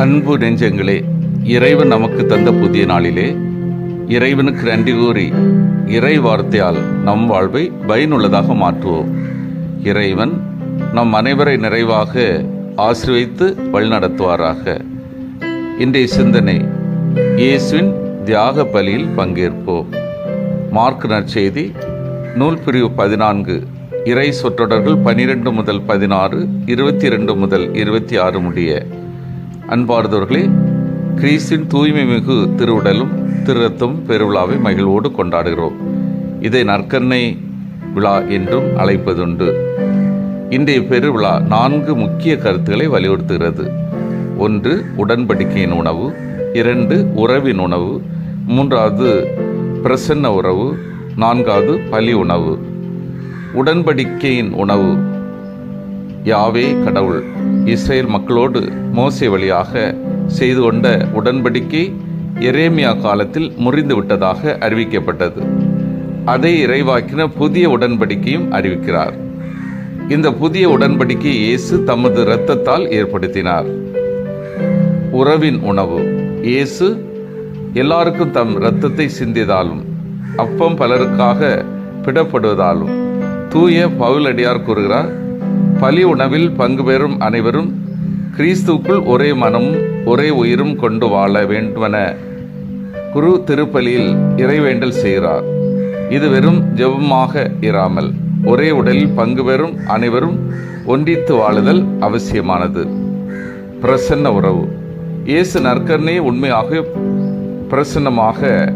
அன்பு நெஞ்சங்களே இறைவன் நமக்கு தந்த புதிய நாளிலே இறைவனுக்கு நன்றி கூறி இறை வார்த்தையால் நம் வாழ்வை பயனுள்ளதாக மாற்றுவோம். இறைவன் நம் அனைவரை நிறைவாக ஆசீர்வதித்து வழிநடத்துவாராக. இன்றைய சிந்தனை இயேசுவின் தியாக பலியில் பங்கேற்போம். மார்க் நற்செய்தி நூல் பிரிவு பதினான்கு இறை சொற்றொடர்கள் பனிரெண்டு முதல் பதினாறு இருபத்தி ரெண்டு முதல் இருபத்தி ஆறு முடிய. அன்பார்ந்தவர்களே கிறிஸ்தின் தூய்மை மிகு திருவுடலும் திருரத்தும் பெருவிழாவை மகிழ்வோடு கொண்டாடுகிறோம். இதை நற்கண்ணை விழா என்றும் அழைப்பதுண்டு. இன்றைய பெருவிழா நான்கு முக்கிய கருத்துக்களை வலியுறுத்துகிறது. ஒன்று உடன்படிக்கையின் உணவு. இரண்டு உறவின் உணவு. மூன்றாவது பிரசன்ன உறவு. நான்காவது பலி உணவு. உடன்படிக்கையின் உணவு. யாவே கடவுள். இஸ்ரேல் மக்களோடு மோசை வழியாக செய்து கொண்ட உடன்படிக்கை எரேமியா காலத்தில் முறிந்துவிட்டதாக அறிவிக்கப்பட்டது. அதை இறைவாக்கின புதிய உடன்படிக்கையும் அறிவிக்கிறார். இந்த புதிய உடன்படிக்கை இயேசு தமது இரத்தத்தால் ஏற்படுத்தினார். உறவின் உணவு. இயேசு எல்லாருக்கும் தம் இரத்தத்தை சிந்தியதாலும் அப்பம் பலருக்காக பிடப்படுவதாலும் தூய பவுலடியார் கூறுகிறார் பலி உணவில் பங்கு பெறும் அனைவரும் கிறிஸ்துவுக்குள் ஒரே மனமும் ஒரே உயிரும் கொண்டு வாழ வேண்டுமென குரு திருப்பலியில் இறைவேண்டல் செய்கிறார். இது வெறும் ஜெபமாக இராமல் ஒரே உடலில் பங்கு பெறும் அனைவரும் ஒன்றித்து வாழுதல் அவசியமானது. பிரசன்ன உறவு. இயேசு நற்கர்ணே உண்மையாக பிரசன்னமாக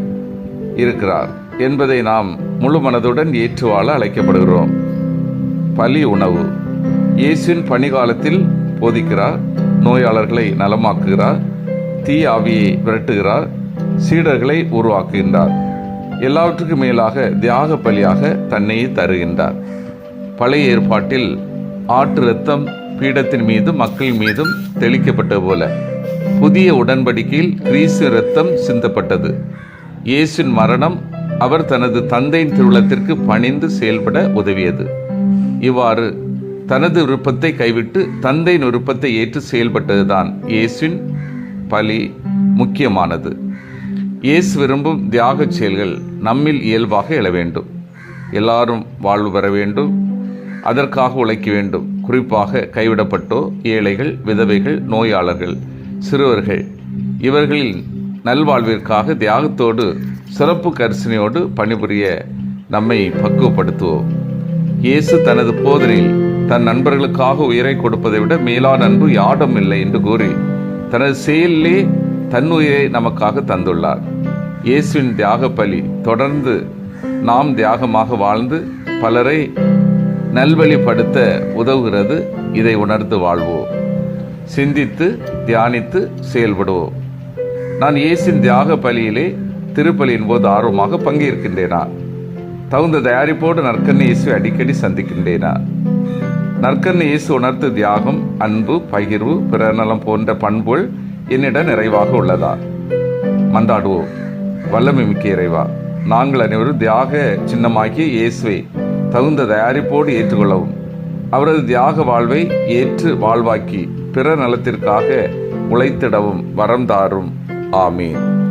இருக்கிறார் என்பதை நாம் முழு மனதுடன் ஏற்று வாழ அழைக்கப்படுகிறோம். பலி உணவு. இயேசுவின் பணிகாலத்தில் போதிக்கிறார் நோயாளர்களை நலமாக்குகிறார் தீ ஆவியை விரட்டுகிறார் சீடர்களை உருவாக்குகின்றார். எல்லாவற்றுக்கும் மேலாக தியாக பலியாக தன்னையே தருகின்றார். பழைய ஏற்பாட்டில் ஆற்று இரத்தம் பீடத்தின் மீதும் மக்கள் மீதும் தெளிக்கப்பட்டது போல புதிய உடன்படிக்கையில் கிரீசு இரத்தம் சிந்தப்பட்டது. இயேசுவின் மரணம் அவர் தனது தந்தையின் திருவிழத்திற்கு பணிந்து செயல்பட உதவியது. இவ்வாறு தனது விருப்பத்தை கைவிட்டு தந்தையின் விருப்பத்தை ஏற்று செயல்பட்டதுதான் இயேசுவின் பலி முக்கியமானது. இயேசு விரும்பும் தியாகச் செயல்கள் நம்மில் இயல்பாக எழ வேண்டும். எல்லாரும் வாழ்வு பெற வேண்டும். அதற்காக உழைக்க வேண்டும். குறிப்பாக கைவிடப்பட்டோ ஏழைகள் விதவைகள் நோயாளர்கள் சிறுவர்கள். இவர்களின் நல்வாழ்விற்காக தியாகத்தோடு சிறப்பு கரிசனையோடு பணிபுரிய நம்மை பக்குவப்படுத்துவோம். இயேசு தனது போதரில் தன் நண்பர்களுக்காக உயிரை கொடுப்பதை விட மேலான அன்பு யாடும் இல்லை என்று கூறி தனது செயலிலே தன் உயிரை நமக்காக தந்துள்ளார். இயேசுவின் தியாக பலி தொடர்ந்து நாம் தியாகமாக வாழ்ந்து பலரை நல்வழிப்படுத்த உதவுகிறது. இதை உணர்ந்து வாழ்வோம். சிந்தித்து தியானித்து செயல்படுவோம். நான் இயேசின் தியாக பலியிலே திருப்பலியின் போது ஆர்வமாக பங்கேற்கின்றேனா? தகுந்த தயாரிப்போடு நற்கண்ணி இயேசு அடிக்கடி சந்திக்கின்றேனா? நற்கண்ணி இயேசு உணர்த்து தியாகம் அன்பு பகிர்வு பிறநலம் போன்ற பண்புகள் என்னிடம் நிறைவாக உள்ளதா? மன்றாடுவோம் வல்லமை மிக்க இறைவா நாங்கள் அனைவரும் தியாக சின்னமாகிய இயேசுவை தகுந்த தயாரிப்போடு ஏற்றுக்கொள்ளவும் அவரது தியாக வாழ்வை ஏற்று வாழ்வாக்கி பிற நலத்திற்காக உழைத்திடவும் வரம் தாரும். ஆமீன்.